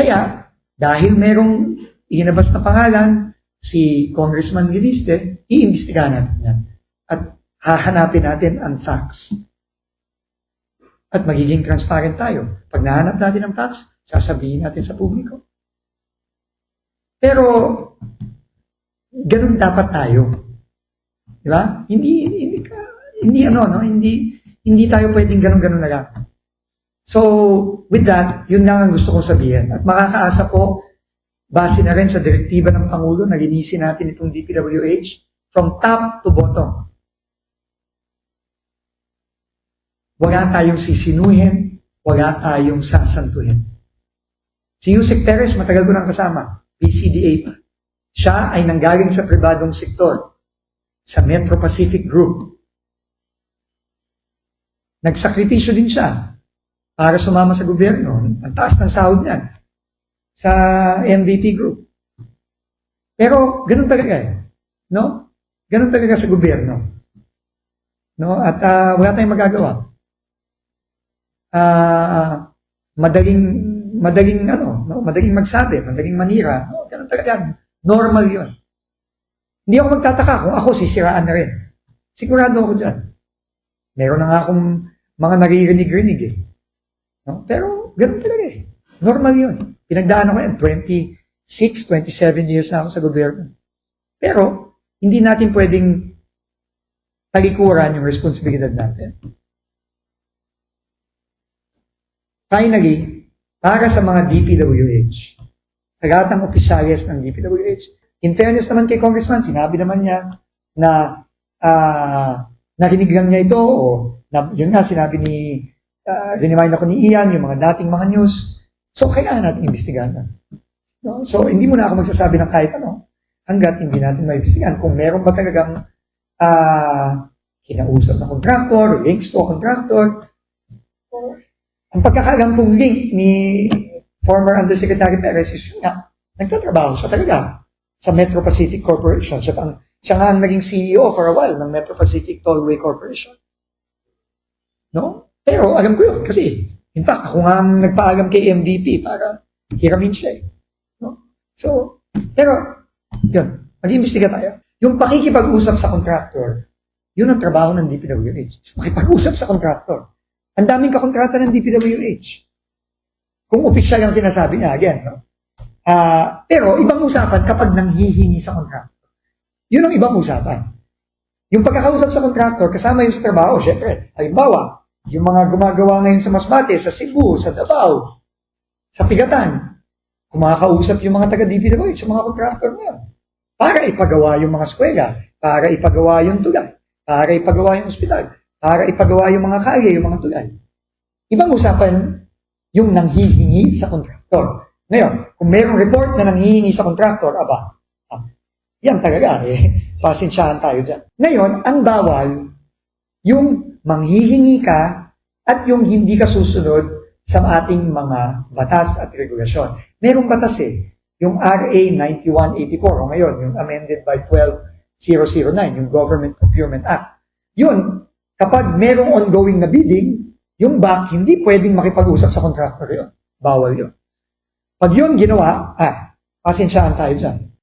Kaya, dahil merong inabas na pangalan, si Congressman Giliste, iimbestigahan natin yan. At hahanapin natin ang facts. At magiging transparent tayo. Pag nahanap natin ang facts, sasabihin natin sa publiko. Pero, ganun dapat tayo. Di ba? Hindi, hindi, hindi, hindi ano, no? Hindi, hindi tayo pwedeng ganun-ganun na lang. So, with that, yun lang ang gusto kong sabihin. At makakaasa po, base na rin sa direktiba ng Pangulo na linisin natin itong DPWH from top to bottom. Wala tayong sisinuhin, wala tayong sasantuhin. Si Yusek Perez, matagal ko nang kasama, PCDA pa. Siya ay nanggaling sa pribadong sektor, sa Metro Pacific Group. Nagsakripisyo din siya para sumama sa gobyerno. Ang taas ng sahod niyan sa MVP Group. Pero ganun talaga eh. No? Ganun talaga sa gobyerno. No? At ah, wala tayong magagawa. Ah, madaling madaling ano, no? madaling magsabi, madaling manira. No, ganun talaga. Normal 'yun. Hindi ako magtataka kung ako sisiraan na rin. Sigurado ako diyan. Meron na nga akong mga naririnig-rinig eh. No? Pero ganun talaga eh. Normal 'yun. Pinagdaan ako yan, 26, 27 years na ako sa gobyerno. Pero, hindi natin pwedeng talikuran yung responsibilidad natin. Finally, para sa mga DPWH, sa lahat ng opisyalis ng DPWH, in fairness naman kay Congressman, sinabi naman niya na uh, narinig lang niya ito o na, yun nga sinabi ni uh, remind ako ni Ian, yung mga dating mga news. So, kailangan natin imbestigahan na. No? So, hindi mo na ako magsasabi ng kahit ano hanggat hindi natin maimbestigahan. Kung meron ba talagang uh, kinausap na contractor, links to contractor, ang pagkakalam kong link ni former Undersecretary Perez is yun nga, nagtatrabaho siya talaga sa Metro Pacific Corporation. Siya, ang, siya nga ang naging CEO for a while ng Metro Pacific Tollway Corporation. No? Pero alam ko yun kasi in fact ako nga ang nagpaalam kay MVP para hiramin siya eh. No? So, pero yun, mag-imbestiga tayo. Yung pakikipag-usap sa contractor, yun ang trabaho ng DPWH. Makipag-usap sa contractor. Ang daming kakontrata ng DPWH. Kung opisyal ang sinasabi niya, again, no? Uh, pero ibang usapan kapag nanghihingi sa contractor. Yun ang ibang usapan. Yung pagkakausap sa contractor, kasama yung sa trabaho, syempre, halimbawa, yung mga gumagawa ngayon sa Masbate, sa Cebu, sa Davao, sa Pigatan, kumakausap yung mga taga-DPWH, sa mga contractor ngayon, para ipagawa yung mga eskwela, para ipagawa yung tulay, para ipagawa yung ospital, para ipagawa yung mga kalye, yung mga tulay. Ibang usapan yung nanghihingi sa kontraktor. Ngayon, kung mayroong report na nanghihingi sa kontraktor, aba, ah, yan talaga, eh, pasensyahan tayo dyan. Ngayon, ang bawal, yung manghihingi ka at yung hindi ka susunod sa ating mga batas at regulasyon. Merong batas eh, yung RA 9184, o ngayon, yung amended by 12009, yung Government Procurement Act. Yun, kapag merong ongoing na bidding, yung bank hindi pwedeng makipag-usap sa contractor yun. Bawal yun. Pag yun ginawa, ah, pasensyaan tayo dyan.